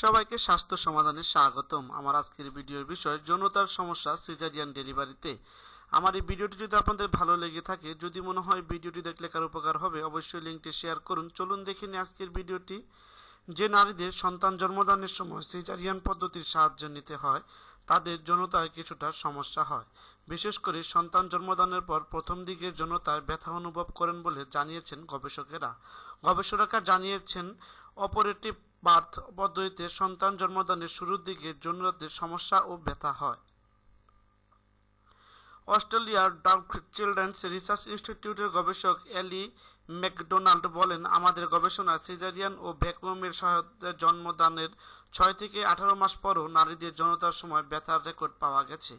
সবাইকে স্বাস্থ্য সমাধানে স্বাগতম। আমার আজকের ভিডিওর বিষয়, যৌনতার সমস্যা সিজারিয়ান ডেলিভারিতে আমার এই ভিডিওটি যদি আপনাদের ভালো লেগে থাকে, যদি মনে হয় ভিডিওটি দেখলে কার উপকার হবে, অবশ্যই লিঙ্কটি শেয়ার করুন। চলুন দেখে নিই আজকের ভিডিওটি। যে নারীদের সন্তান জন্মদানের সময় সিজারিয়ান পদ্ধতির সাহায্য নিতে হয়, তাদের যৌনতায় কিছুটা সমস্যা হয়। বিশেষ করে সন্তান জন্মদানের পর প্রথম দিকে যৌনতায় ব্যথা অনুভব করেন বলে জানিয়েছেন গবেষকেরা। গবেষকরা জানিয়েছেন, অপারেটিভ বার্থ পদ্ধতিতে সন্তান জন্মদানের শুরুর দিকে যৌনরাতে সমস্যা ও ব্যথা হয়। অস্ট্রেলিয়ার ডার্ক চিলড্রেন্স রিসার্চ ইনস্টিটিউটের গবেষক এলি ম্যাকডোনাল্ড বলেন, আমাদের গবেষণা সিজারিয়ান ও ভ্যাকুয়ামের সহায়তায় জন্মদানের ছয় থেকে আঠারো মাস পরও নারীদের যৌনতার সময় ব্যথার রেকর্ড পাওয়া গেছে।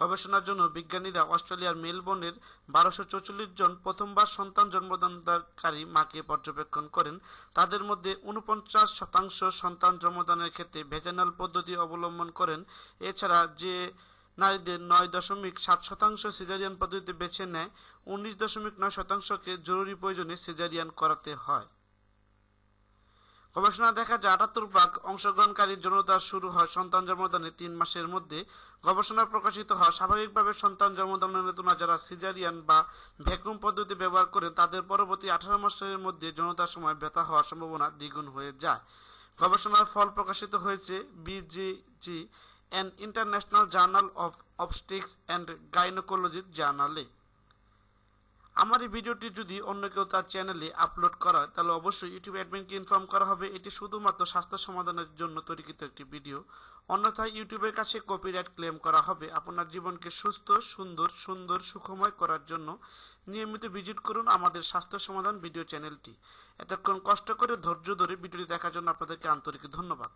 গবেষণার জন্য বিজ্ঞানীরা অস্ট্রেলিয়ার মেলবোর্নের বারোশো চৌচল্লিশ জন প্রথমবার সন্তান জন্মদানকারী মাকে পর্যবেক্ষণ করেন। তাদের মধ্যে উনপঞ্চাশ শতাংশ সন্তান জন্মদানের ক্ষেত্রে ভেজানাল পদ্ধতি অবলম্বন করেন। এছাড়া যে নারীদের নয় দশমিক সাত শতাংশ সিজারিয়ান পদ্ধতিতে বেছে নেয়, উনিশ দশমিক নয় শতাংশকে জরুরি প্রয়োজনে সিজারিয়ান করাতে হয়। গবেষণা দেখা যায় আটাত্তর ভাগ অংশগ্রহণকারীর যৌনতা শুরু হয় সন্তান জন্মদানের তিন মাসের মধ্যে। গবেষণা প্রকাশিত হয়, স্বাভাবিকভাবে সন্তান জন্মদানের তুলনায় যারা সিজারিয়ান বা ভ্যাকুম পদ্ধতি ব্যবহার করেন, তাদের পরবর্তী আঠারো মাসের মধ্যে জনতার সময় ব্যথা হওয়ার সম্ভাবনা দ্বিগুণ হয়ে যায়। গবেষণার ফল প্রকাশিত হয়েছে, BGG an international journal of obstetrics and gynaecology জার্নালে আমার এই ভিডিওটি যদি অন্য কেউ তার চ্যানেলে আপলোড করা হয় তাহলে অবশ্যই ইউটিউব অ্যাডমিনকে ইনফর্ম করা হবে। এটি শুধুমাত্র স্বাস্থ্য সমাধানের জন্য তৈরিকৃত একটি ভিডিও। অন্যথায় ইউটিউবের কাছে কপিরাইট ক্লেম করা হবে। আপনার জীবনকে সুস্থ, সুন্দর সুন্দর, সুখময় করার জন্য নিয়মিত ভিজিট করুন আমাদের স্বাস্থ্য সমাধান ভিডিও চ্যানেলটি এতক্ষণ কষ্ট করে ধৈর্য ধরে ভিডিওটি দেখার জন্য আপনাদেরকে আন্তরিক ধন্যবাদ।